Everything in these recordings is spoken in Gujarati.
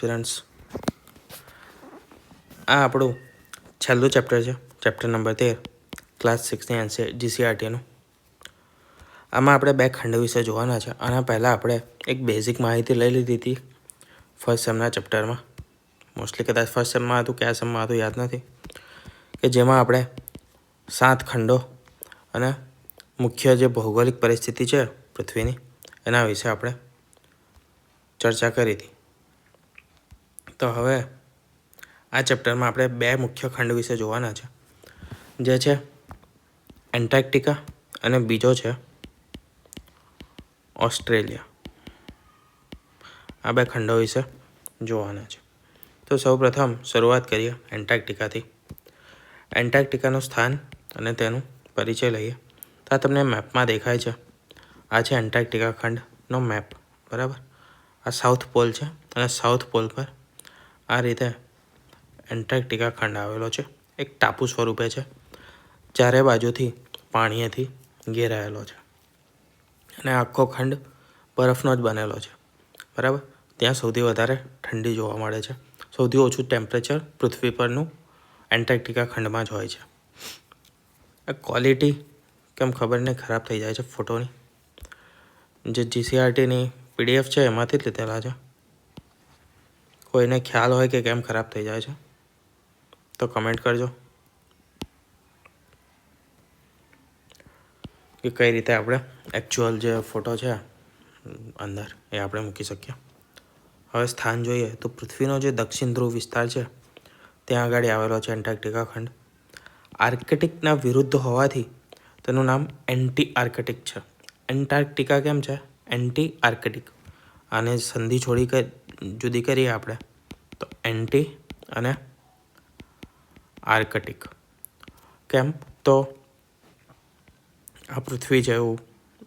એસ્પિરન્ટ્સ આ આપણું છેલ્લું ચેપ્ટર છે. ચેપ્ટર નંબર તેર. ક્લાસ સિક્સની એનસી જીસીઆરટીનું આમાં આપણે બે ખંડ વિશે જોવાના છે. આના પહેલાં આપણે એક બેઝિક માહિતી લઈ લીધી હતી ફર્સ્ટ સેમના ચેપ્ટરમાં મોસ્ટલી કદાચ ફર્સ્ટ સેમમાં હતું કયા સેમમાં હતું, યાદ નથી. કે જેમાં આપણે સાત ખંડો અને મુખ્ય જે ભૌગોલિક પરિસ્થિતિ છે પૃથ્વીની, એના વિશે આપણે ચર્ચા કરી હતી. તો હવે આ ચેપ્ટરમાં આપણે બે મુખ્ય ખંડ વિશે જોવાના છે. જે છે એન્ટાર્કટિકા અને બીજો છે ઓસ્ટ્રેલિયા. આ બે ખંડો વિશે જોવાના છે. તો સૌપ્રથમ શરૂઆત કરીએ એન્ટાર્કટિકાથી. એન્ટાર્કટિકાનું સ્થાન અને તેનું પરિચય લઈએ. તો આ તમને મેપમાં દેખાય છે. આ છે એન્ટાર્કટિકા ખંડનો મેપ. બરાબર? આ સાઉથ પોલ છે અને સાઉથ પોલ પર આ રીતે એન્ટાર્કટિકા ખંડ આવેલો છે. એક ટાપુ સ્વરૂપે છે. ચારે બાજુથી પાણીએથી ઘેરાયેલો છે. અને આખો ખંડ બરફનો જ બનેલો છે. બરાબર? ત્યાં સૌથી વધારે ઠંડી જોવા મળે છે. સૌથી ઓછું ટેમ્પરેચર પૃથ્વી પરનું એન્ટાર્કટિકા ખંડમાં જ હોય છે. આ ક્વોલિટી કેમ ખબર નહીં, ખરાબ થઈ જાય છે ફોટોની. જે જીસીઆરટીની પીડીએફ છે એમાંથી જ લીધેલા છે. કોઈને ખ્યાલ હોય કે કેમ ખરાબ થઈ જાય છે, તો કમેન્ટ કરજો. કે કઈ રીતે આપણે એકચ્યુઅલ જે ફોટો છે, અંદર એ આપણે મૂકી શકીએ. હવે સ્થાન જોઈએ તો પૃથ્વીનો જે દક્ષિણ ધ્રુવ વિસ્તાર છે, ત્યાં આગળ આવેલો છે એન્ટાર્કટિકા ખંડ. આર્કટિકના વિરુદ્ધ હોવાથી તેનું નામ એન્ટી આર્કટિક છે. એન્ટાર્કટિકા કેમ છે? એન્ટી આર્કટિક આને સંધિ છોડી જુદી કરીએ આપણે. તો એન્ટી અને આર્કટિક. કેમ? તો આ પૃથ્વી એવું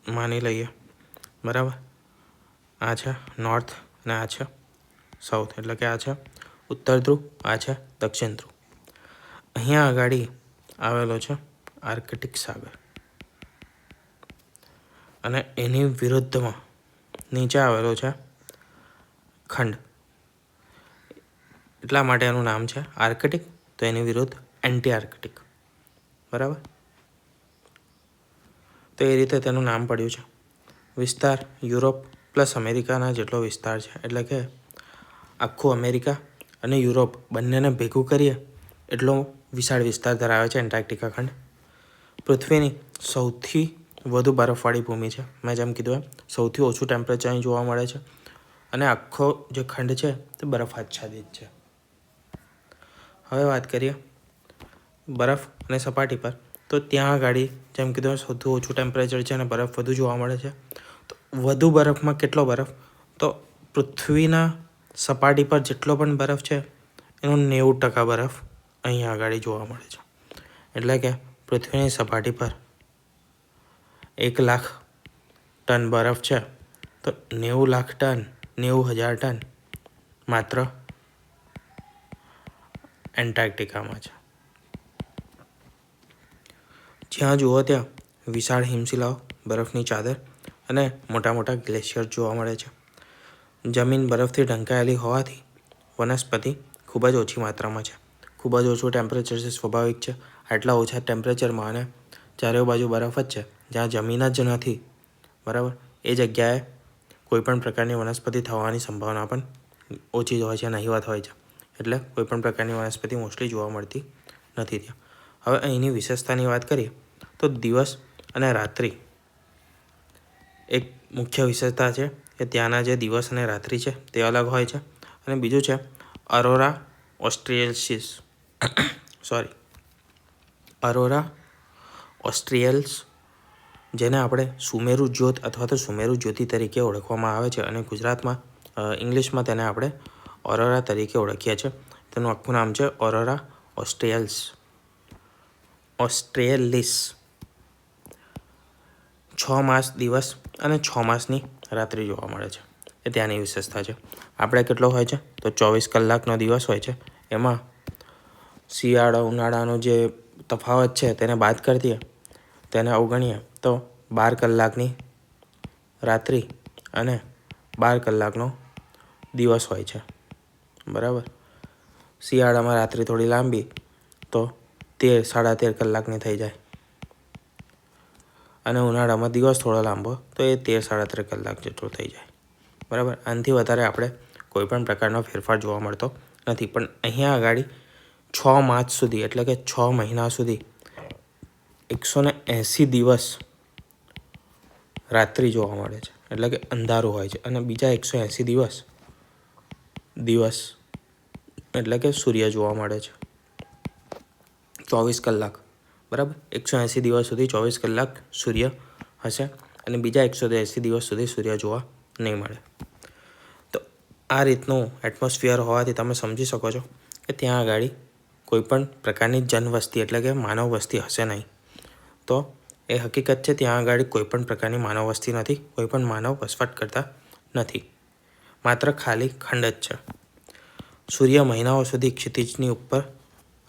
માની લઈએ. બરાબર? આ છે નોર્થ અને આ છે સાઉથ એટલે કે આ છે ઉત્તર ધ્રુવ, આ છે દક્ષિણ ધ્રુવ. અહીંયા આગળ આવેલો છે આર્કટિક સાગર. અને એની વિરુદ્ધમાં નીચે આવેલો છે ખંડ. એટલા માટે એનું નામ છે આર્કટિક, તો એની વિરુદ્ધ એન્ટી આર્કટિક બરાબર? તો એ રીતે તેનું નામ પડ્યું છે. વિસ્તાર યુરોપ પ્લસ અમેરિકાના જેટલો વિસ્તાર છે. એટલે કે આખું અમેરિકા અને યુરોપ બંનેને ભેગું કરીએ એટલો વિશાળ વિસ્તાર ધરાવે છે એન્ટાર્કટિકા ખંડ. પૃથ્વીની સૌથી વધુ બરફવાળી ભૂમિ છે. મેં જેમ કીધું એમ, સૌથી ઓછું ટેમ્પરેચર અહીં જોવા મળે છે. અને આખો જે ખંડ છે તે બરફ આચ્છાદિત છે. હવે વાત કરીએ બરફ અને સપાટી પર. તો ત્યાં ગાડી જેમ કીધું સૌથી ઓછું ટેમ્પરેચર છે અને બરફ વધુ જોવા મળે છે. તો વધુ બરફમાં કેટલો બરફ? તો પૃથ્વીના સપાટી પર જેટલો પણ બરફ છે, એનો નેવું ટકા બરફ અહીંયા આગળ જોવા મળે છે. એટલે કે પૃથ્વીની સપાટી પર એક લાખ ટન બરફ છે. તો નેવું લાખ ટન નેવું હજાર ટન માત્ર એન્ટાર્કટિકામાં છે. જ્યાં જુઓ ત્યાં વિશાળ હિમશિલાઓ, બરફની ચાદર અને મોટા મોટા ગ્લેશિયર જોવા મળે છે. જમીન બરફથી ઢંકાયેલી હોવાથી વનસ્પતિ ખૂબ જ ઓછી માત્રામાં છે. ખૂબ જ ઓછું ટેમ્પરેચર છે, સ્વાભાવિક છે. આટલા ઓછા ટેમ્પરેચરમાં અને ચારે બાજુ બરફ જ છે. જ્યાં જમીન જ નથી, બરાબર? એ જગ્યાએ કોઈપણ પ્રકારની વનસ્પતિ થવાની સંભાવના પણ ઓછી હોય છે નહીવત હોય છે. એટલે કોઈપણ પ્રકારની વનસ્પતિ મોસ્ટલી જોવા મળતી નથી ત્યાં. હવે અહીંની વિશેષતાની વાત કરીએ, તો દિવસ અને રાત્રિ એક મુખ્ય વિશેષતા છે કે ત્યાંના જે દિવસ અને રાત્રિ છે તે અલગ હોય છે. અને બીજું છે aurora australis. Sorry aurora australis જેને આપણે સુમેરુ જ્યોત અથવા તો સુમેરુ જ્યોતિ તરીકે ઓળખવામાં આવે છે અને ગુજરાતમાં ઇંગ્લિશમાં તેને આપણે ઓરોરા તરીકે ઓળખીએ છીએ. તેનું આખું નામ છે ઓરોરા ઓસ્ટ્રેલ્સ ઓસ્ટ્રેલિસ છ માસ દિવસ અને છ માસની રાત્રિ જોવા મળે છે. એ ત્યાંની વિશેષતા છે. આપણે કેટલો હોય છે? તો ચોવીસ કલાકનો દિવસ હોય છે. એમાં શિયાળો, ઉનાળાનો જે તફાવત છે, તેને બાદ કરી દઈએ. તેને અવગણીએ. તો બાર કલાકની રાત્રિ અને બાર કલાકનો દિવસ હોય છે. બરાબર? શિયાળામાં રાત્રિ થોડી લાંબી તો તેર સાડા તેર કલાકની થઈ જાય. અને ઉનાળામાં દિવસ થોડો લાંબો તો એ તેર સાડા તેર કલાક જેટલો થઈ જાય. બરાબર? આનાથી વધારે આપણે કોઈપણ પ્રકારનો ફેરફાર જોવા મળતો નથી. પણ અહીંયા આગળ છ માર્ચ સુધી એટલે કે છ મહિના સુધી એકસો ને એંસી દિવસ રાત્રિ જોવા મળે છે. એટલે કે અંધારું હોય છે. અને બીજા એકસો એંસી દિવસ દિવસ એટલે કે સૂર્ય જોવા મળે છે. ચોવીસ કલાક. બરાબર? એકસો એંસી દિવસ સુધી ચોવીસ કલાક સૂર્ય હશે અને બીજા એકસો એંસી દિવસ સુધી સૂર્ય જોવા નહીં મળે. તો આ રીતનું એટમોસ્ફિયર હોવાથી તમે સમજી શકો છો કે ત્યાં આગળ કોઈપણ પ્રકારની જનવસ્તી એટલે કે માનવ વસ્તી હશે નહીં. તો એ હકીકત છે, ત્યાં આગળ કોઈપણ પ્રકારની માનવ વસ્તી નથી, કોઈપણ માનવ વસવાટ કરતા નથી. માત્ર ખાલી ખંડ જ છે. સૂર્ય મહિનાઓ સુધી ક્ષિતિજની ઉપર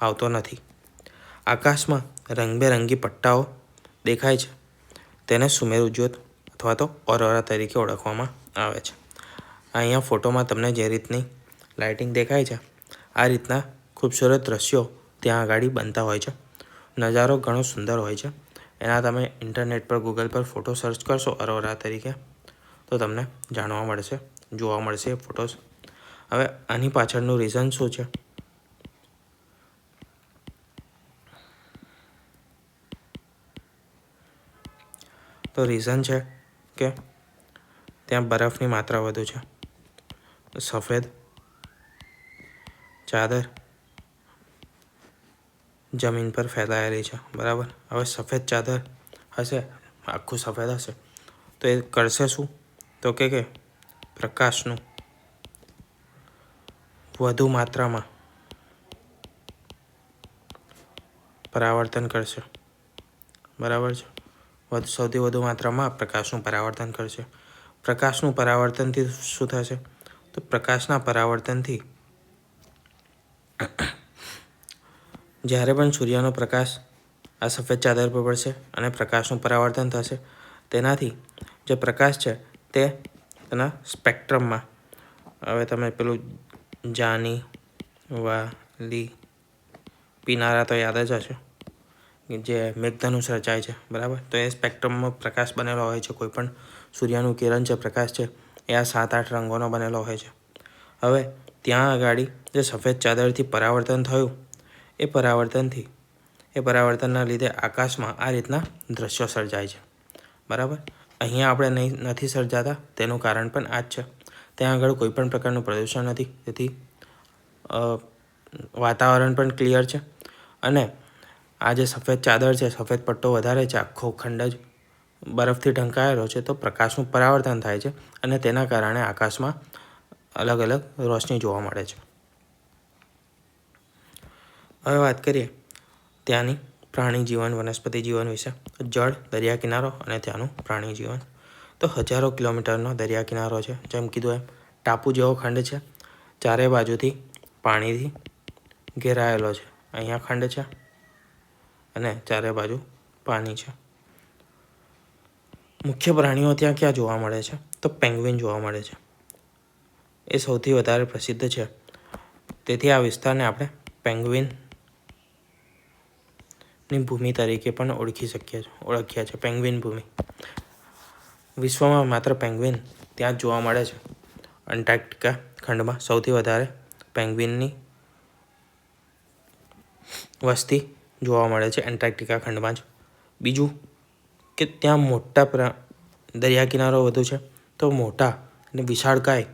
આવતો નથી. આકાશમાં રંગબેરંગી પટ્ટાઓ દેખાય છે. તેને સુમેરુ જ્યોત અથવા તો ઓરોરા તરીકે ઓળખવામાં આવે છે. અહીંયા ફોટોમાં તમને જે રીતની લાઇટિંગ દેખાય છે, આ રીતના ખૂબસૂરત દ્રશ્યો ત્યાં આગળ બનતા હોય છે. નજારો ઘણો સુંદર હોય છે. એના તમે ઇન્ટરનેટ પર ગૂગલ પર ફોટો સર્ચ કરશો અરોરા તરીકે, તો તમને જાણવા મળશે, જોવા મળશે ફોટોસ હવે આની પાછળનું રીઝન શું છે? તો રીઝન છે કે ત્યાં બરફની માત્રા વધુ છે, સફેદ, ચાદર જમીન પર ફેલાયેલી છે, બરાબર? હવે સફેદ ચાદર હશે, આખું સફેદ હશે. તો એ કરશે શું? તો કે કે પ્રકાશનું વધુ માત્રામાં પરાવર્તન કરશે. બરાબર છે? વધુ, સૌથી વધુ માત્રામાં પ્રકાશનું પરાવર્તન કરશે. પ્રકાશનું પરાવર્તનથી શું થશે? તો પ્રકાશના પરાવર્તનથી જ્યારે પણ સૂર્યનો પ્રકાશ આ સફેદ ચાદર પર પડશે અને પ્રકાશનું પરાવર્તન થશે, તેનાથી જે પ્રકાશ છે તે તેના સ્પેક્ટ્રમમાં. હવે તમે પેલું જાની, વાલી, પીનારા તો યાદ જ હશે. જે મેઘધનુષ રચાય છે, બરાબર? તો એ સ્પેક્ટ્રમમાં પ્રકાશ બનેલો હોય છે, કોઈ પણ સૂર્યનું કિરણ છે પ્રકાશ છે, એ આ સાત આઠ રંગોનો બનેલો હોય છે. હવે ત્યાં આગળ જે સફેદ ચાદરથી પરાવર્તન થયું એ પરાવર્તનથી, એ પરાવર્તનના લીધે આકાશમાં આ રીતના દ્રશ્યો સર્જાય છે. બરાબર? અહીંયા આપણે નહીં, નથી સર્જાતા, તેનું કારણ પણ આ જ છે. ત્યાં આગળ કોઈ પણ પ્રકારનું પ્રદૂષણ નથી. તેથી વાતાવરણ પણ ક્લિયર છે. અને આ જે સફેદ ચાદર છે, સફેદ પટ્ટો વધારે છે, આખો ખંડ જ બરફથી ઢંકાયેલો છે, તો પ્રકાશનું પરાવર્તન થાય છે અને તેના કારણે આકાશમાં અલગ અલગ રોશની જોવા મળે છે. હવે વાત કરીએ ત્યાંની પ્રાણી જીવન, વનસ્પતિ જીવન વિશે. જળ, દરિયા કિનારો અને ત્યાંનું પ્રાણી જીવન. તો હજારો કિલોમીટરનો દરિયા કિનારો છે, જેમ કીધું એમ. ટાપુ જેવો ખંડ છે, ચારે બાજુથી પાણીથી ઘેરાયેલો છે. અહીંયા ખંડ છે અને ચારે બાજુ પાણી છે. મુખ્ય પ્રાણીઓ ત્યાં ક્યાં જોવા મળે છે? તો પેંગ્વિન જોવા મળે છે. એ સૌથી વધારે પ્રસિદ્ધ છે. તેથી આ વિસ્તારને આપણે પેંગ્વિન ની ભૂમિ તરીકે પણ ઓળખી શકીએ ઓળખ્યા છે, પેંગ્વિન ભૂમિ. વિશ્વમાં માત્ર પેંગ્વિન ત્યાં જ જોવા મળે છે. અંટાર્કટિકા ખંડમાં સૌથી વધારે પેંગ્વિનની વસ્તી જોવા મળે છે એન્ટાર્કટિકા ખંડમાં જ. બીજું કે ત્યાં મોટા દરિયા કિનારો વધુ છે, તો મોટા અને વિશાળકાય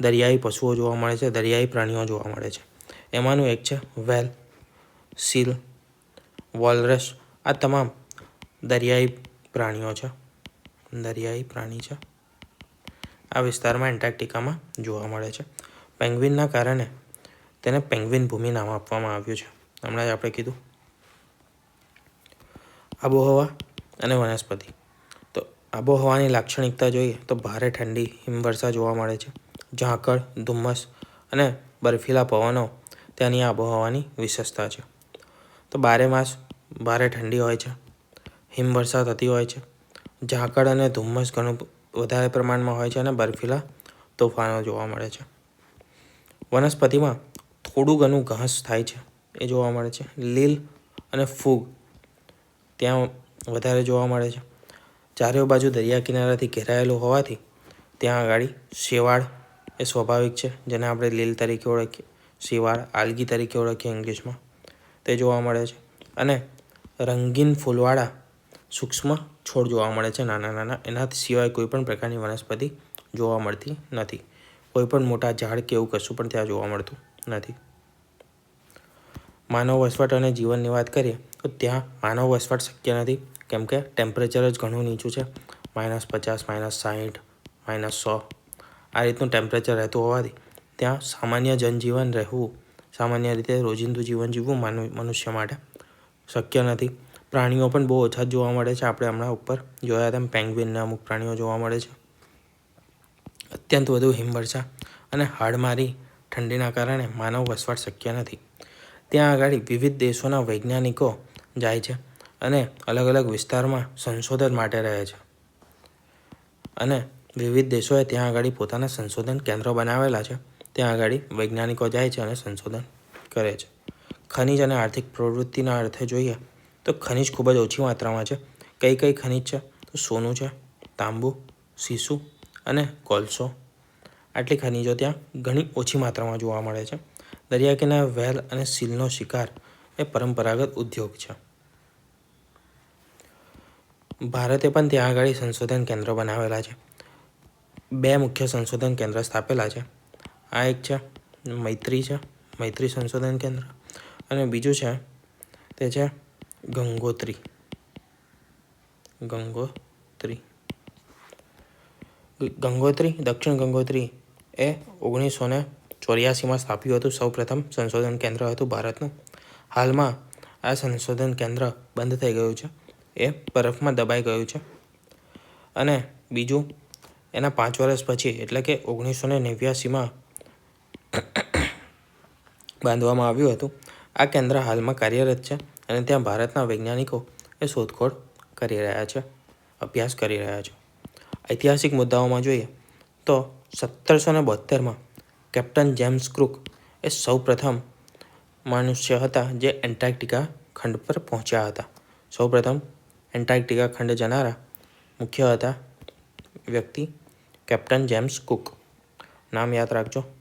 દરિયાઈ પશુઓ જોવા મળે છે, દરિયાઈ પ્રાણીઓ જોવા મળે છે. એમાંનું એક છે વેલ, સીલ વોલરસ. આ તમામ દરિયાઈ પ્રાણીઓ છે. દરિયાઈ પ્રાણી છે. આ વિસ્તારમાં એન્ટાર્કટિકામાં જોવા મળે છે. પેંગ્વિનના કારણે તેને પેંગ્વિન ભૂમિ નામ આપવામાં આવ્યું છે. હમણાં જ આપણે કીધું. આબોહવા અને વનસ્પતિ. તો આબોહવાની લાક્ષણિકતા જોઈએ તો ભારે ઠંડી, હિમવર્ષા જોવા મળે છે. ઝાકળ, ધુમ્મસ અને બર્ફીલા પવનો ત્યાંની આબોહવાની વિશેષતા છે. તો બારે માસ ભારે ઠંડી હોય છે, હિમવર્ષા થતી હોય છે. ઝાકળ અને ધુમ્મસ ઘણું વધારે પ્રમાણમાં હોય છે અને બર્ફીલા તોફાનો જોવા મળે છે. વનસ્પતિમાં થોડું ઘણું ઘાસ થાય છે, એ જોવા મળે છે. લીલ અને ફૂગ ત્યાં વધારે જોવા મળે છે. ચારે બાજુ દરિયા કિનારાથી ઘેરાયેલું હોવાથી ત્યાં આગળ શેવાળ એ સ્વાભાવિક છે, જેને આપણે લીલ તરીકે ઓળખીએ શેવાળ આલગી તરીકે ઓળખીએ ઇંગ્લિશમાં. તે જોવા મળે છે. અને રંગીન ફૂલવાળા સૂક્ષ્મ છોડ જોવા મળે છે. નાના નાના એના સિવાય કોઈ પણ પ્રકારની વનસ્પતિ જોવા મળતી નથી. કોઈ પણ મોટા ઝાડ કે એવું કશું પણ ત્યાં જોવા મળતું નથી. માનવ વસવાટ અને જીવનની વાત કરીએ, તો ત્યાં માનવ વસવાટ શક્ય નથી. કેમ કે ટેમ્પરેચર જ ઘણું નીચું છે. માઇનસ પચાસ, માઇનસ સાહીઠ માઇનસ સો. આ રીતનું ટેમ્પરેચર રહેતું હોવાથી ત્યાં સામાન્ય જનજીવન રહેવું સામાન્ય રીતે રોજિંદુ જીવન જીવવું માનવ, મનુષ્ય માટે શક્ય નથી. પ્રાણીઓ પણ બહુ ઓછા જોવા મળે છે. આપણે હમણાં ઉપર જોયા તેમ પેંગ્વિનના અમુક પ્રાણીઓ જોવા મળે છે. અત્યંત વધુ હિમવર્ષા અને હાડમારી ઠંડીના કારણે માનવ વસવાટ શક્ય નથી. ત્યાં આગળ વિવિધ દેશોના વૈજ્ઞાનિકો જાય છે અને અલગ અલગ વિસ્તારમાં સંશોધન માટે રહે છે. અને વિવિધ દેશોએ ત્યાં આગળ પોતાના સંશોધન કેન્દ્રો બનાવેલા છે. ત્યાં આગળ વૈજ્ઞાનિકો જાય છે અને સંશોધન કરે છે. ખનિજ અને આર્થિક પ્રવૃત્તિના અર્થે જોઈએ તો ખનિજ ખૂબ જ ઓછી માત્રામાં છે. કઈ કઈ ખનિજ છે? તો સોનું છે, તાંબુ સીસુ અને કોલસો. આટલી ખનિજો ત્યાં ઘણી ઓછી માત્રામાં જોવા મળે છે. દરિયા કિનારે વ્હેલ અને સીલનો શિકાર એ પરંપરાગત ઉદ્યોગ છે. ભારતે પણ ત્યાં આગળ સંશોધન કેન્દ્રો બનાવેલા છે. બે મુખ્ય સંશોધન કેન્દ્ર સ્થાપેલા છે. આ એક છે, મૈત્રી છે, મૈત્રી સંશોધન કેન્દ્ર. અને બીજું છે, તે છે ગંગોત્રી. ગંગોત્રી. ગંગોત્રી, દક્ષિણ ગંગોત્રી એ ઓગણીસો ને ચોર્યાસીમાં સ્થાપ્યું હતું. સૌપ્રથમ સંશોધન કેન્દ્ર હતું ભારતનું. હાલમાં આ સંશોધન કેન્દ્ર બંધ થઈ ગયું છે. એ બરફમાં દબાઈ ગયું છે. અને બીજું, એના પાંચ વર્ષ પછી, એટલે કે ઓગણીસો ને નેવ્યાસીમાં બાંધવામાં આવ્યું હતું. આ કેન્દ્ર હાલમાં કાર્યરત છે અને ત્યાં ભારતના વૈજ્ઞાનિકો એ શોધખોળ કરી રહ્યા છે, અભ્યાસ કરી રહ્યા છે. ઐતિહાસિક મુદ્દાઓમાં જોઈએ તો સત્તરસો ને બોતેરમાં કેપ્ટન જેમ્સ ક્રુક એ સૌ પ્રથમ મનુષ્ય હતા જે એન્ટાર્કટિકા ખંડ પર પહોંચ્યા હતા. સૌપ્રથમ એન્ટાર્કટિકા ખંડ જનારા મુખ્ય હતા વ્યક્તિ કેપ્ટન જેમ્સ કુક. નામ યાદ રાખજો.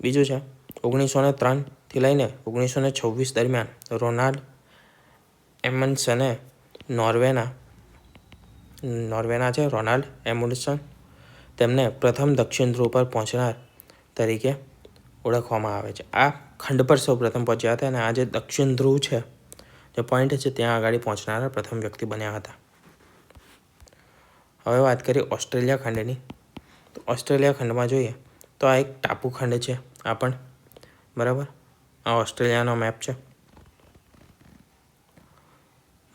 બીજું છે, ઓગણીસો ને ત્રણથી લઈને ઓગણીસો ને છવ્વીસ દરમિયાન રોનાલ્ડ એમન્સને નોર્વેના નોર્વેના છે રોનાલ્ડ એમુન્ડસન, તેમને પ્રથમ દક્ષિણ ધ્રુવ પર પહોંચનાર તરીકે ઓળખવામાં આવે છે. આ ખંડ પર સૌ પ્રથમ પહોંચ્યા હતા અને આ જે દક્ષિણ ધ્રુવ છે, જે પોઈન્ટ છે, ત્યાં આગળ પહોંચનારા પ્રથમ વ્યક્તિ બન્યા હતા. હવે વાત કરીએ ઓસ્ટ્રેલિયા ખંડની. તો ઓસ્ટ્રેલિયા ખંડમાં જોઈએ તો આ એક ટાપુ ખંડ છે. આ પણ. બરાબર? આ ઓસ્ટ્રેલિયાનો મેપ છે.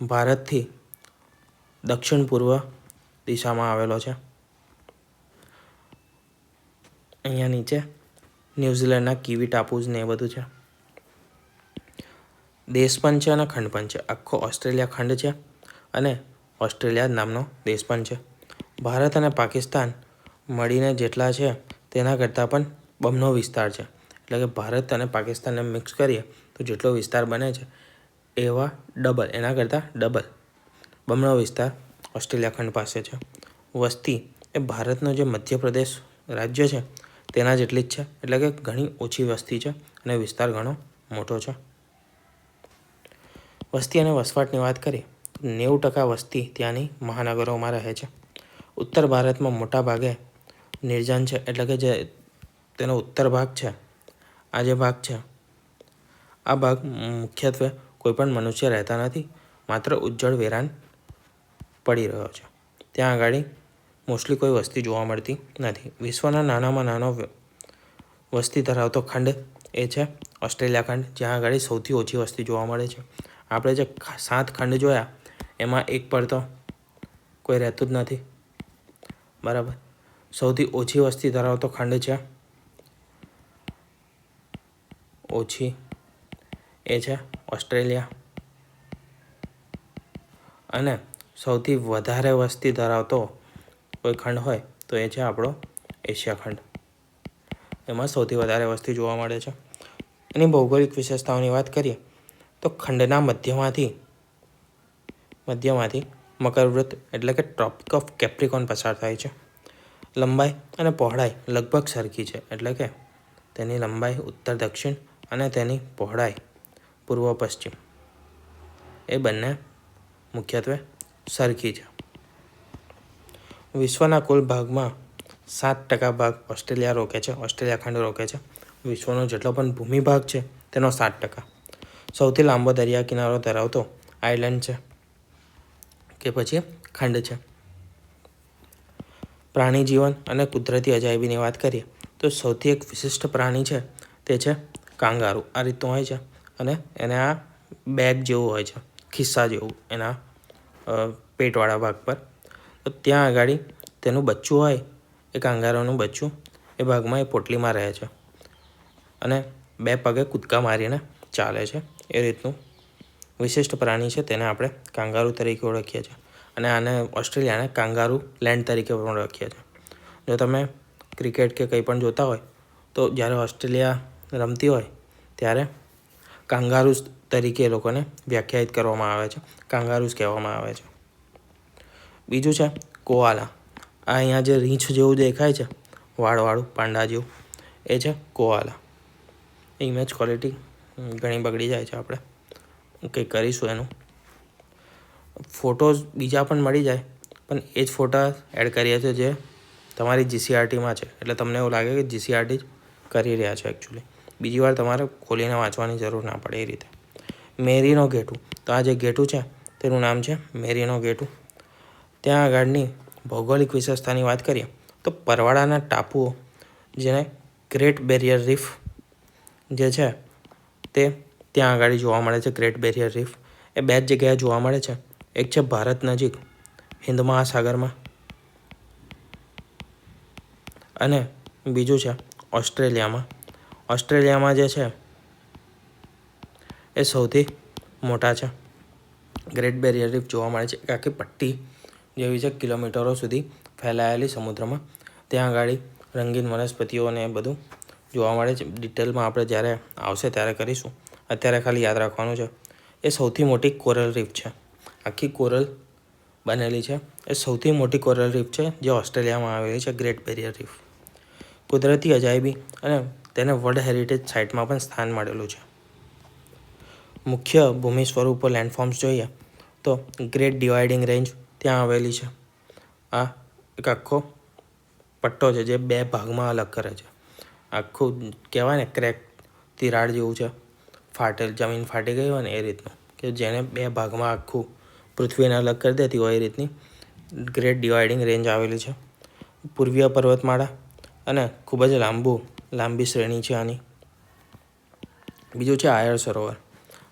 ભારતથી દક્ષિણ પૂર્વ દિશામાં આવેલો છે. અહીંયા નીચે ન્યૂઝીલેન્ડના કીવી ટાપુઝ ને એ બધું છે. દેશ પણ છે અને ખંડ પણ છે. આખો ઓસ્ટ્રેલિયા ખંડ છે અને ઓસ્ટ્રેલિયા નામનો દેશ પણ છે. ભારત અને પાકિસ્તાન મળીને જેટલા છે તેના કરતાં પણ બમણો વિસ્તાર છે. એટલે કે ભારત અને પાકિસ્તાનને મિક્સ કરીએ, તો જેટલો વિસ્તાર બને છે, એવા ડબલ એના કરતાં ડબલ બમણો વિસ્તાર ઓસ્ટ્રેલિયા ખંડ પાસે છે. વસ્તી એ ભારતનો જે મધ્યપ્રદેશ રાજ્ય છે, તેના જેટલી જ છે. એટલે કે ઘણી ઓછી વસ્તી છે અને વિસ્તાર ઘણો મોટો છે. વસ્તી અને વસવાટની વાત કરીએ, તો નેવું ટકા વસ્તી ત્યાંની મહાનગરોમાં રહે છે. ઉત્તર ભારતમાં મોટા ભાગે નિર્જન છે. એટલે કે જે તેનો ઉત્તર ભાગ છે. આ જે ભાગ છે, આ ભાગ મુખ્યત્વે કોઈપણ મનુષ્ય રહેતા નથી, માત્ર ઉજ્જળ વેરાન પડી રહ્યો છે. ત્યાં આગળ મોસ્ટલી કોઈ વસ્તી જોવા મળતી નથી. વિશ્વના નાનામાં નાનો વસ્તી ધરાવતો ખંડ એ છે ઓસ્ટ્રેલિયા ખંડ, જ્યાં આગળ સૌથી ઓછી વસ્તી જોવા મળે છે. આપણે જે સાત ખંડ જોયા, એમાં એક પર તો કોઈ રહેતું જ નથી. બરાબર? સૌથી ઓછી વસ્તી ધરાવતો ખંડ છે ઓછી. એ છે ઓસ્ટ્રેલિયા. અને સૌથી વધારે વસ્તી ધરાવતો કોઈ ખંડ હોય તો એ છે આપણો એશિયા ખંડ. એમાં સૌથી વધારે વસ્તી જોવા મળે છે. એની ભૌગોલિક વિશેષતાઓની વાત કરીએ તો ખંડના મધ્યમાંથી મધ્યમાંથી મકરવૃત્ત એટલે કે ટ્રોપિક ઓફ કેપ્રિકોન પસાર થાય છે. લંબાઈ અને પહોળાઈ લગભગ સરખી છે એટલે કે તેની લંબાઈ ઉત્તર દક્ષિણ અને તેની પહોળાઈ પૂર્વ પશ્ચિમ. એ બંને મુખ્યત્વે સરખી છે. વિશ્વના કુલ ભાગમાં સાત ટકા ભાગ ઓસ્ટ્રેલિયા રોકે છે, ઓસ્ટ્રેલિયા ખંડ રોકે છે. વિશ્વનો જેટલો પણ ભૂમિ ભાગ છે, તેનો સાત ટકા. સૌથી લાંબો દરિયા કિનારો ધરાવતો આઇલેન્ડ છે, કે પછી ખંડ છે. પ્રાણી જીવન અને કુદરતી અજાયબીની વાત કરીએ, તો સૌથી એક વિશિષ્ટ પ્રાણી છે, તે છે કાંગારું, આ રીતનું હોય છે. અને એને આ બેગ જેવું હોય છે, ખિસ્સા જેવું એના પેટવાળા ભાગ પર. તો ત્યાં આગળ તેનું બચ્ચું હોય, એ કાંગારોનું બચ્ચું, એ ભાગમાં એ પોટલીમાં રહે છે. અને બે પગે કૂદકા મારીને ચાલે છે. એ રીતનું વિશિષ્ટ પ્રાણી છે તેને આપણે કાંગારુ તરીકે ઓળખીએ છીએ. અને આને ઓસ્ટ્રેલિયાને કાંગારુ લેન્ડ તરીકે પણ ઓળખીએ છીએ. જો તમે ક્રિકેટ કે કંઈ પણ જોતા હોય, તો જ્યારે ઓસ્ટ્રેલિયા રમતી હોય ત્યારે કાંગારુસ તરીકે એ લોકોને વ્યાખ્યાયિત કરવામાં આવે છે. કાંગારુસ કહેવામાં આવે છે. બીજું છે કોઆલા. આ અહીંયા જે રીંછ જેવું દેખાય છે, વાળવાળું પાંડા જેવું, એ છે કોઆલા. ઇમેજ ક્વોલિટી ઘણી બગડી જાય છે આપણે. કંઈક કરીશું એનું. ફોટોઝ બીજા પણ મળી જાય, પણ એ જ ફોટા એડ કરીએ છીએ જે તમારી જીસીઆરટીમાં છે. એટલે તમને એવું લાગે કે જીસીઆરટી જ કરી રહ્યા છે એકચ્યુઅલી બીજી વાર તમારે ખોલીને વાંચવાની જરૂર ના પડે એ રીતે. મેરીનો ગેટું. તો આ જે ગેટું છે, તેનું નામ છે મેરીનો ગેટું. ત્યાં આગળની ભૌગોલિક વિશેષતાની વાત કરીએ, તો પરવાળાના ટાપુઓ, જેને ગ્રેટ બેરિયર રીફ જે છે, તે ત્યાં આગળ જોવા મળે છે. ગ્રેટ બેરિયર રીફ એ બે જ જગ્યાએ જોવા મળે છે. એક છે ભારત નજીક, હિન્દ મહાસાગરમાં. અને બીજું છે ઓસ્ટ્રેલિયામાં. ઓસ્ટ્રેલિયામાં જે છે, એ સૌથી મોટા છે. ગ્રેટ બેરિયર રીફ જોવા મળે છે. એક આખી પટ્ટી જેવી છે, કિલોમીટરો સુધી ફેલાયેલી સમુદ્રમાં. ત્યાં આગળ રંગીન વનસ્પતિઓ અને એ બધું જોવા મળે છે. ડિટેલમાં આપણે જ્યારે આવશે ત્યારે કરીશું. અત્યારે ખાલી યાદ રાખવાનું છે. એ સૌથી મોટી કોરલ રીફ છે. આખી કોરલ બનેલી છે. એ સૌથી મોટી કોરલ રીફ છે, જે ઓસ્ટ્રેલિયામાં આવેલી છે ગ્રેટ બેરિયર રીફ કુદરતી અજાયબી અને તેને વર્લ્ડ હેરિટેજ સાઇટમાં પણ સ્થાન મળેલું છે. મુખ્ય ભૂમિ સ્વરૂપો લેન્ડફોર્મ્સ જોઈએ તો ગ્રેટ ડિવાઇડિંગ રેન્જ ત્યાં આવેલી છે. આ એક આખો પટ્ટો છે જે બે ભાગમાં અલગ કરે છે. આખું કહેવાય ને ક્રેક તિરાડ જેવું છે. ફાટેલ જમીન ફાટી ગઈ હોય ને એ રીતનું કે જેને બે ભાગમાં આખું પૃથ્વીને અલગ કરી દેતી હોય એ રીતની ગ્રેટ ડિવાઇડિંગ રેન્જ આવેલી છે. પૂર્વીય પર્વતમાળા અને ખૂબ જ લાંબુ લાંબી શ્રેણી છે આની. બીજું છે આયર સરોવર.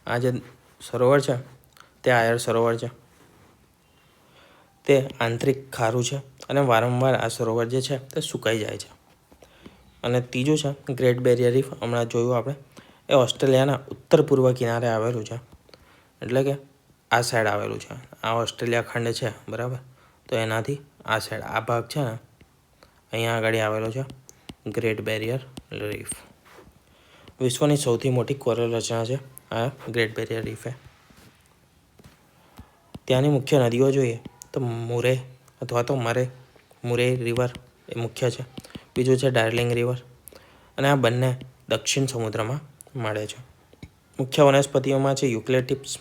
આ જે સરોવર છે, તે આયર સરોવર છે. તે આંતરિક ખારું છે અને વારંવાર આ સરોવર જે છે, તે સુકાઈ જાય છે. અને ત્રીજું છે ગ્રેટ બેરિયર રીફ હમણાં જોયું આપણે, એ ઓસ્ટ્રેલિયાના ઉત્તર પૂર્વ કિનારે આવેલું છે. એટલે કે આ સાઈડ આવેલું છે. આ ઓસ્ટ્રેલિયા ખંડ છે, બરાબર? તો એનાથી આ સાઈડ આ ભાગ છે ને, અહીંયા આગળ આવેલો છે. ગ્રેટ બેરિયર રીફ વિશ્વની સૌથી મોટી કોરલ રચના છે. આ ગ્રેટ બેરિયર રીફે ત્યાંની મુખ્ય નદીઓ જોઈએ તો મુરે અથવા તો મરે. મુરે રિવર એ મુખ્ય છે. બીજું છે ડાર્લિંગ રિવર અને આ બંને દક્ષિણ સમુદ્રમાં મળે છે. મુખ્ય વનસ્પતિઓમાં છે યુક્લેટિપ્સ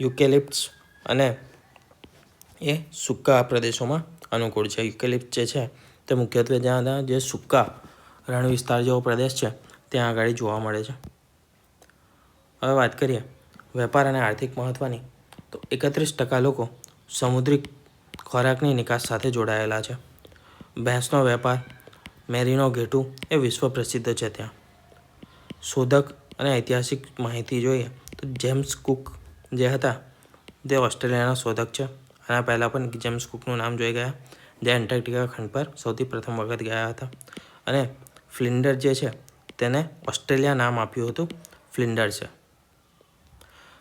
યુકેલિપ્ટ્સ અને એ સૂકા પ્રદેશોમાં અનુકૂળ છે. યુકેલિપ્ટ જે છે તે મુખ્યત્વે જ્યાં જે સૂકા રણ વિસ્તાર જેવો પ્રદેશ છે, ત્યાં આગળ જોવા મળે છે. હવે વાત કરીએ વેપાર અને આર્થિક મહત્ત્વની તો એકત્રીસ ટકા લોકો સમુદ્રી ખોરાકની નિકાસ સાથે જોડાયેલા છે. ભેંસનો વેપાર, મેરીનો ઘેટું એ વિશ્વ પ્રસિદ્ધ છે ત્યાં. શોધક અને ઐતિહાસિક માહિતી જોઈએ તો જેમ્સ કુક જે હતા, તે ઓસ્ટ્રેલિયાના શોધક છે. આના પહેલાં પણ જેમ્સ કુકનું નામ જોઈ ગયા. જે એન્ટાર્કટિકા ખંડ પર સૌથી પ્રથમ વખત ગયા હતા. અને ફ્લિન્ડર જે છે, તેને ઓસ્ટ્રેલિયા નામ આપ્યું હતું. ફ્લિન્ડર છે.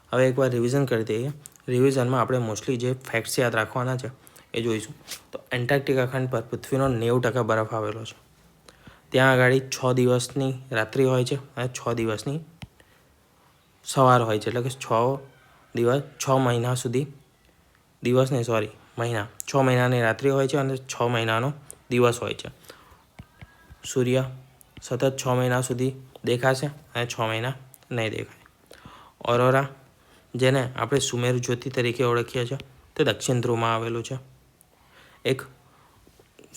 હવે એકવાર રિવિઝન કરી દઈએ. રિવિઝનમાં આપણે મોસ્ટલી જે ફેક્ટ્સ યાદ રાખવાના છે, એ જોઈશું. તો એન્ટાર્કટિકા ખંડ પર પૃથ્વીનો નેવું ટકા બરફ આવેલો છે. ત્યાં આગળ છ દિવસની રાત્રિ હોય છે અને છ દિવસની સવાર હોય છે. એટલે કે છ દિવસ, છ મહિના સુધી દિવસ નહીં સોરી મહિના. છ મહિનાની રાત્રિ હોય છે અને છ મહિનાનો દિવસ હોય છે. સૂર્ય સતત છ મહિના સુધી દેખાશે અને છ મહિના નહીં દેખાય. ઓરોરા જેને આપણે સુમેર જ્યોતિ તરીકે ઓળખીએ છીએ, તે દક્ષિણ ધ્રુવમાં આવેલું છે. એક,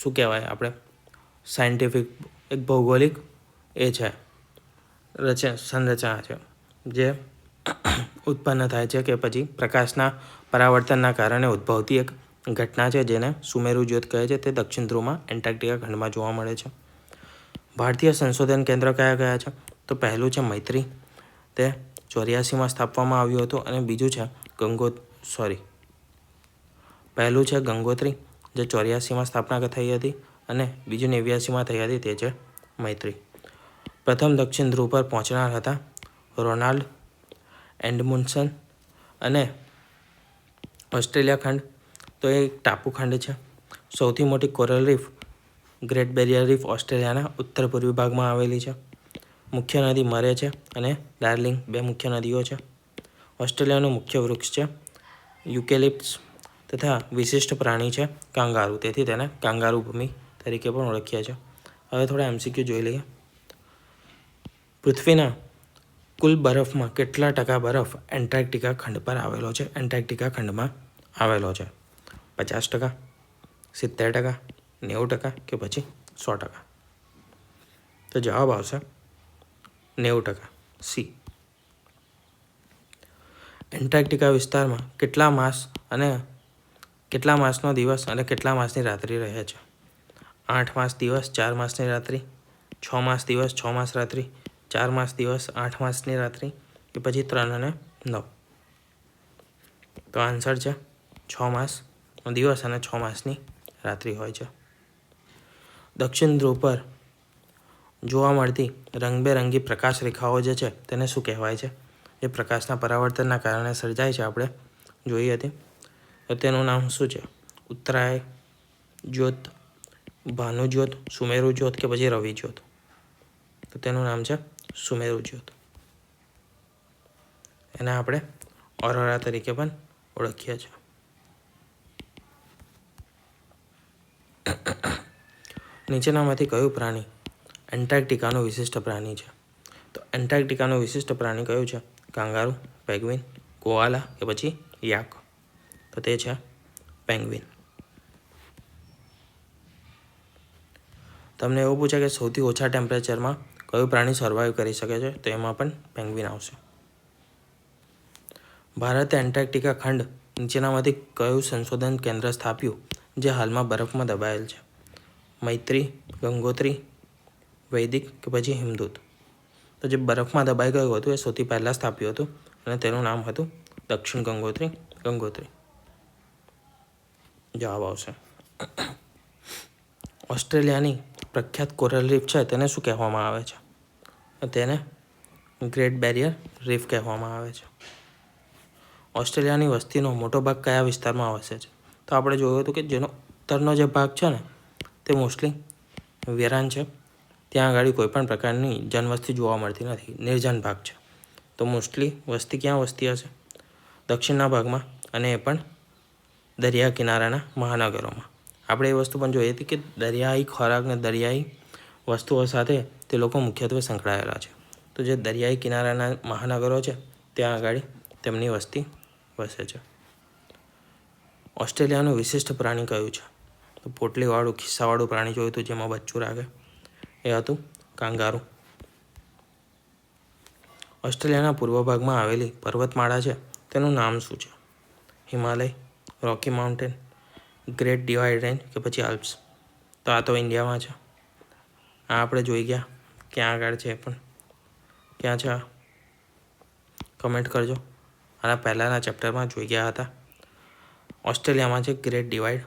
શું કહેવાય આપણે? સાયન્ટિફિક, એક ભૌગોલિક એ છે. રચના સંરચના છે. જે ઉત્પન્ન થાય છે કે પછી પ્રકાશના પરાવર્તનના કારણે ઉદ્ભવતી એક ઘટના છે જેને સુમેરુ જ્યોત કહે છે. તે દક્ષિણ ધ્રુવમાં એન્ટાર્કટિકા ખંડમાં જોવા મળે છે. ભારતીય સંશોધન કેન્દ્ર કયા કયા છે? તો પહેલું છે મૈત્રી. તે ચોર્યાસીમાં સ્થાપવામાં આવ્યું હતું અને બીજું છે ગંગો સોરી. પહેલું છે ગંગોત્રી, જે ચોર્યાસીમાં સ્થાપના થઈ હતી અને બીજું નેવ્યાસીમાં થઈ હતી તે છે મૈત્રી. પ્રથમ દક્ષિણ ધ્રુવ પર પહોંચનાર હતા રોનાલ્ડ એન્ડમુન્સન અને ઓસ્ટ્રેલિયા ખંડ તો એ ટાપુ ખંડ છે. સૌથી મોટી coral reef great barrier reef ઓસ્ટ્રેલિયાના ઉત્તર પૂર્વી ભાગમાં આવેલી છે. મુખ્ય નદી મરે છે અને ડાર્લિંગ બે મુખ્ય નદીઓ છે. ઓસ્ટ્રેલિયાનું મુખ્ય વૃક્ષ છે યુકેલિપ્સ તથા વિશિષ્ટ પ્રાણી છે કાંગારુ. તેથી તેને કાંગારુ ભૂમિ તરીકે પણ ઓળખીએ છીએ હવે થોડા એમસીક્યુ જોઈ લઈએ. પૃથ્વીના કુલ બરફમાં કેટલા ટકા બરફ એન્ટાર્કટિકા ખંડ પર આવેલો છે? એન્ટાર્કટિકા ખંડમાં આવેલો છે. પચાસ ટકા, સિત્તેર ટકા, નેવું ટકા કે પછી સો ટકા? તો જવાબ આવશે નેવું ટકા. સી. એન્ટાર્કટિકા વિસ્તારમાં કેટલા માસ અને કેટલા માસનો દિવસ અને કેટલા માસની રાત્રિ રહે છે? આઠ માસ દિવસ, ચાર માસની રાત્રિ, છ માસ દિવસ, છ માસ રાત્રિ, ચાર માસ દિવસ, આઠ માસની રાત્રિ કે પછી ત્રણ અને નવ? તો આન્સર છે છ માસનો દિવસ અને છ માસની રાત્રિ હોય છે. દક્ષિણ ધ્રુવ પર જોવા મળતી રંગબેરંગી પ્રકાશ રેખાઓ જે છે તેને શું કહેવાય છે? જે પ્રકાશના પરાવર્તનના કારણે સર્જાય છે આપણે જોઈ હતી. તો તેનું નામ શું છે? ઉત્તરાય જ્યોત, ભાનુ જ્યોત, સુમેરુ જ્યોત કે પછી રવિ જ્યોત? તો તેનું નામ છે સુમેરુ જ્યોત. એને આપણે ઓરોરા તરીકે પણ ઓળખીએ છીએ. નીચેનામાંથી કયું પ્રાણી એન્ટાર્કટિકાનું વિશિષ્ટ પ્રાણી છે? તો એન્ટાર્કટિકાનું વિશિષ્ટ પ્રાણી કયું છે? કાંગારુ, પેંગ્વિન, કોઆલા કે પછી યાક? તો તે છે પેંગ્વિન. તમને એવું પૂછે કે સૌથી ઓછા ટેમ્પરેચરમાં કયું પ્રાણી સર્વાઈવ કરી શકે છે? તો એમાં પણ પેંગ્વિન આવશે. ભારતે એન્ટાર્કટિકા ખંડ નીચેનામાંથી કયું સંશોધન કેન્દ્ર સ્થાપ્યું, જે હાલમાં બરફમાં દબાયેલ છે? મૈત્રી, ગંગોત્રી, વૈદિક કે પછી હિમદૂત. તો જે બરફમાં દબાઈ ગયું હતું એ સૌથી પહેલાં સ્થાપ્યું હતું અને તેનું નામ હતું દક્ષિણ ગંગોત્રી ગંગોત્રી. જવાબ આવશે. ઓસ્ટ્રેલિયાની પ્રખ્યાત કોરલ રીફ છે તેને શું કહેવામાં આવે છે? તેને ગ્રેટ બેરિયર રીફ કહેવામાં આવે છે. ઓસ્ટ્રેલિયાની વસ્તીનો મોટો ભાગ કયા વિસ્તારમાં વસે છે? તો આપણે જોયું હતું કે જેનો ઉત્તરનો જે ભાગ છે ને તે મોસ્ટલી વેરાન છે. ત્યાં આગળ કોઈપણ પ્રકારની જનવસ્તી જોવા મળતી નથી. નિર્જન ભાગ છે. તો મોસ્ટલી વસ્તી ક્યાં વસ્તી હશે? દક્ષિણના ભાગમાં અને એ પણ દરિયા કિનારાના મહાનગરોમાં. આપણે એ વસ્તુ પણ જોઈએ હતી કે દરિયાઈ ખોરાક અને દરિયાઈ વસ્તુઓ સાથે તે લોકો મુખ્યત્વે સંકળાયેલા છે. તો જે દરિયાઈ કિનારાના મહાનગરો છે, ત્યાં આગળ તેમની વસ્તી વસે છે. ઓસ્ટ્રેલિયાનું વિશિષ્ટ પ્રાણી કયું છે? પોટલીવાળું, ખિસ્સાવાળું પ્રાણી જોયું હતું જેમાં બચ્ચું રાખે. એ હતું કાંગારું. ઓસ્ટ્રેલિયાના પૂર્વ ભાગમાં આવેલી પર્વતમાળા છે. તેનું નામ શું છે? Himalaya, Rocky mountain, great divide range કે પછી આલ્પ્સ? તો આ તો ઇન્ડિયામાં છે. આ આપણે જોઈ ગયા. ક્યાં આગળ છે પણ. ક્યાં છે આ? કમેન્ટ કરજો. આના પહેલાંના ચેપ્ટરમાં જોઈ ગયા હતા. ઓસ્ટ્રેલિયામાં છે ગ્રેટ ડિવાઇડ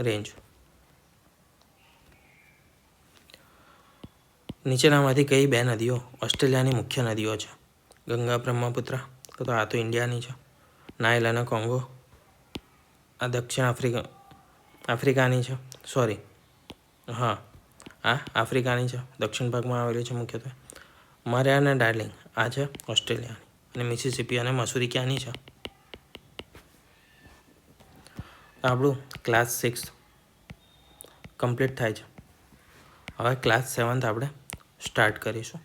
રેન્જ. નીચેનામાંથી કઈ બે નદીઓ? ઓસ્ટ્રેલિયાની મુખ્ય નદીઓ છે. ગંગા બ્રહ્મપુત્ર, તો આ તો ઇન્ડિયાની છે. નાઇલ અને કોંગો. આ દક્ષિણ આફ્રિકા, આફ્રિકાની છે. સોરી. હા, આ આફ્રિકાની છે. દક્ષિણ ભાગમાં આવેલી છે મુખ્યત્વે. મરે અને ડાર્લિંગ, આ છે ઓસ્ટ્રેલિયાની. અને મિસિસિપી અને મસૂરી ક્યાંની છે? આપણું ક્લાસ સિક્સ કમ્પ્લીટ થાય છે. હવે ક્લાસ સેવન્થ આપણે સ્ટાર્ટ કરીશું.